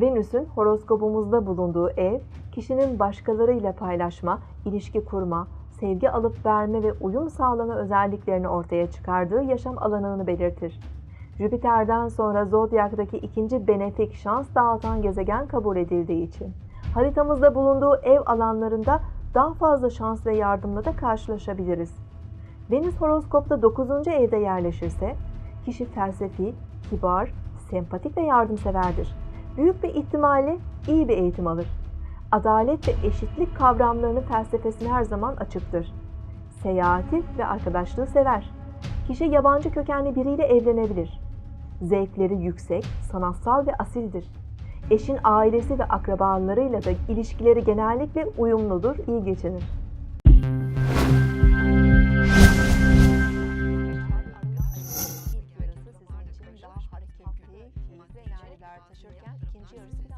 Venüs'ün horoskopumuzda bulunduğu ev, kişinin başkalarıyla paylaşma, ilişki kurma, sevgi alıp verme ve uyum sağlama özelliklerini ortaya çıkardığı yaşam alanını belirtir. Jüpiter'den sonra zodyaktaki ikinci benefik şans dağıtan gezegen kabul edildiği için haritamızda bulunduğu ev alanlarında daha fazla şans ve yardımla da karşılaşabiliriz. Venüs horoskopta 9. evde yerleşirse kişi felsefi, kibar, sempatik ve yardımseverdir. Büyük bir ihtimalle iyi bir eğitim alır. Adalet ve eşitlik kavramlarının felsefesine her zaman açıktır. Seyahati ve arkadaşlığı sever. Kişi yabancı kökenli biriyle evlenebilir. Zevkleri yüksek, sanatsal ve asildir. Eşin ailesi ve akrabalarıyla da ilişkileri genellikle uyumludur, iyi geçinir. Keyifli enerjiler taşırken ikinci yarısı